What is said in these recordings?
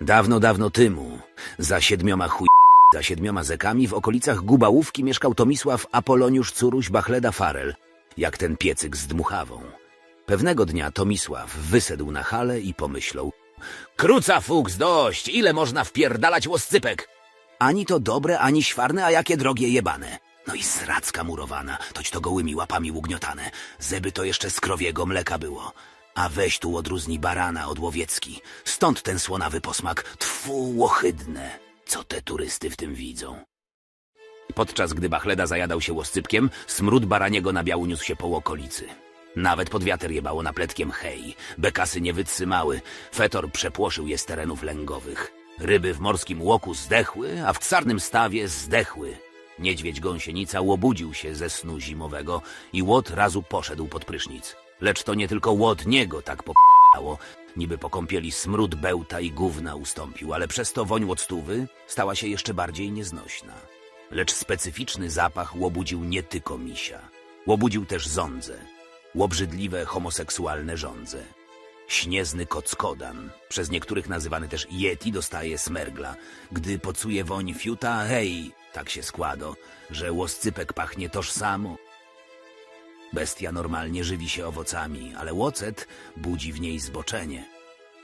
Dawno, dawno temu, za siedmioma chuj... za siedmioma zekami w okolicach Gubałówki mieszkał Tomisław Apoloniusz Curuś Bachleda Farel, jak ten piecyk z dmuchawą. Pewnego dnia Tomisław wysedł na hale i pomyślał Kruca fuks, dość! Ile można wpierdalać łoscypek? Ani to dobre, ani świarne, a jakie drogie jebane. No i sracka murowana, toć to gołymi łapami ugniotane, zeby to jeszcze z krowiego mleka było. A weź tu odróżni barana od łowiecki. Stąd ten słonawy posmak. Tfu, łochydne. Co te turysty w tym widzą? Podczas gdy Bachleda zajadał się łoscypkiem, smród baraniego nabiału niósł się po okolicy. Nawet pod wiatr jebało napletkiem hej. Bekasy nie wytrzymały. Fetor przepłoszył je z terenów lęgowych. Ryby w morskim łoku zdechły, a w czarnym stawie zdechły. Niedźwiedź gąsienica łobudził się ze snu zimowego i łot razu poszedł pod prysznic. Lecz to nie tylko łot niego tak po***ało. Niby po kąpieli smród bełta i gówna ustąpił, ale przez to woń łoctówy stała się jeszcze bardziej nieznośna. Lecz specyficzny zapach łobudził nie tylko misia. Łobudził też żądze. Łobrzydliwe homoseksualne żądze. Śniezny kockodan, przez niektórych nazywany też yeti, dostaje smergla. Gdy pocuje woń fiuta, hej, tak się składo, że łoscypek pachnie tożsamo. Bestia normalnie żywi się owocami, ale łocet budzi w niej zboczenie.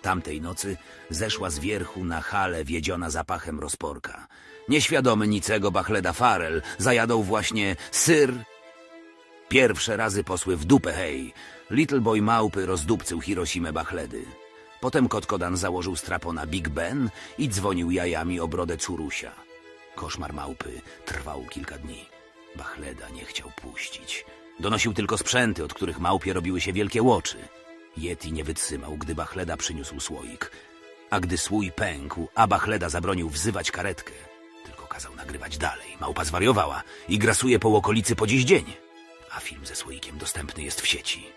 Tamtej nocy zeszła z wierchu na hale wiedziona zapachem rozporka. Nieświadomy nicego Bachleda Farel zajadał właśnie syr. Pierwsze razy posły w dupę, hej. Little Boy Małpy rozdupcył Hiroshimę Bachledy. Potem Kotkodan założył strapona Big Ben i dzwonił jajami o brodę Curusia. Koszmar Małpy trwał kilka dni. Bachleda nie chciał puścić. Donosił tylko sprzęty, od których małpie robiły się wielkie łoczy. Yeti nie wytrzymał, gdy Bachleda przyniósł słoik. A gdy słój pękł, a Bachleda zabronił wzywać karetkę, tylko kazał nagrywać dalej. Małpa zwariowała i grasuje po okolicy po dziś dzień. A film ze słoikiem dostępny jest w sieci.